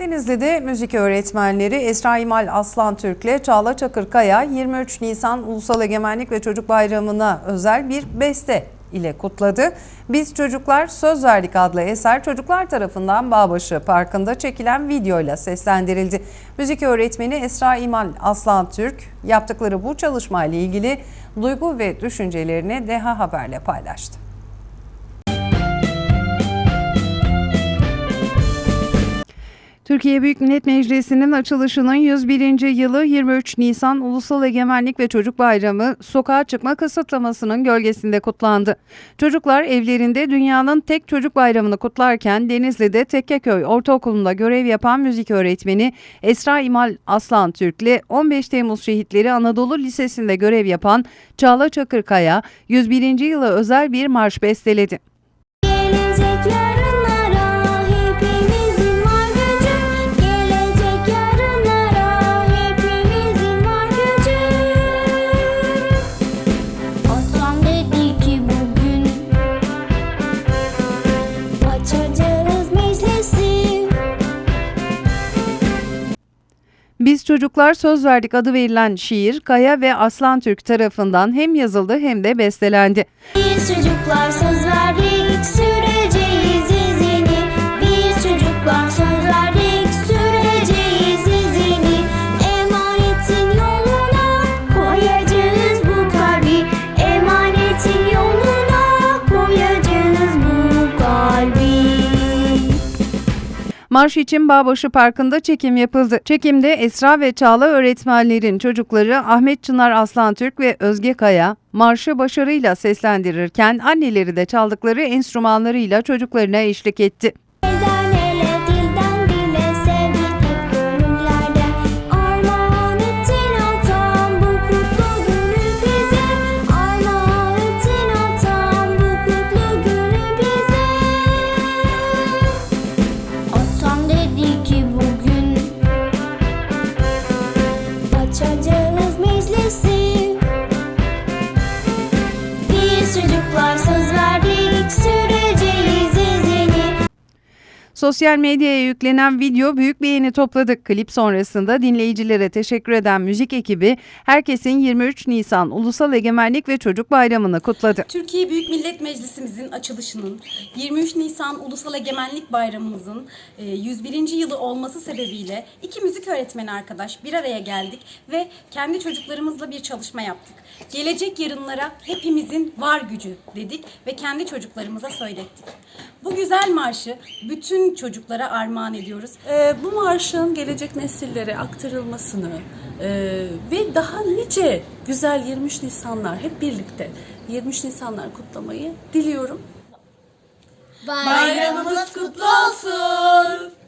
Denizli'de müzik öğretmenleri Esra İmal Aslan Türk'le Çağla Çakırkaya 23 Nisan Ulusal Egemenlik ve Çocuk Bayramı'na özel bir beste ile kutladı. Biz Çocuklar Söz Verdik adlı eser çocuklar tarafından Bağbaşı Parkı'nda çekilen videoyla seslendirildi. Müzik öğretmeni Esra İmal Aslan Türk yaptıkları bu çalışmayla ilgili duygu ve düşüncelerini Deha Haber'le paylaştı. Türkiye Büyük Millet Meclisi'nin açılışının 101. yılı 23 Nisan Ulusal Egemenlik ve Çocuk Bayramı sokağa çıkma kısıtlamasının gölgesinde kutlandı. Çocuklar evlerinde dünyanın tek çocuk bayramını kutlarken Denizli'de Tekkeköy Ortaokulu'nda görev yapan müzik öğretmeni Esra İmal Aslan Türk'le 15 Temmuz Şehitleri Anadolu Lisesi'nde görev yapan Çağla Çakırkaya 101. yıla özel bir marş besteledi. Biz Çocuklar Söz Verdik adı verilen şiir Kaya ve Aslan Türk tarafından hem yazıldı hem de bestelendi. Biz çocuklar söz verdik Marş için Bağbaşı Parkı'nda çekim yapıldı. Çekimde Esra ve Çağla öğretmenlerin çocukları Ahmet Çınar Aslan Türk ve Özge Kaya marşı başarıyla seslendirirken anneleri de çaldıkları enstrümanlarıyla çocuklarına eşlik etti. Biz Sosyal medyaya yüklenen video büyük beğeni topladı. Klip sonrasında dinleyicilere teşekkür eden müzik ekibi herkesin 23 Nisan Ulusal Egemenlik ve Çocuk Bayramı'nı kutladı. Türkiye Büyük Millet Meclisimizin açılışının 23 Nisan Ulusal Egemenlik Bayramımızın e, 101. yılı olması sebebiyle iki müzik öğretmeni arkadaş bir araya geldik ve kendi çocuklarımızla bir çalışma yaptık. Gelecek yarınlara hepimizin var gücü dedik ve kendi çocuklarımıza söylettik. Bu güzel marşı bütün çocuklara armağan ediyoruz. Ee, bu marşın gelecek nesillere aktarılmasını e, ve daha nice güzel 23 Nisanlar hep birlikte 23 Nisanlar kutlamayı diliyorum. Bayramımız kutlu olsun.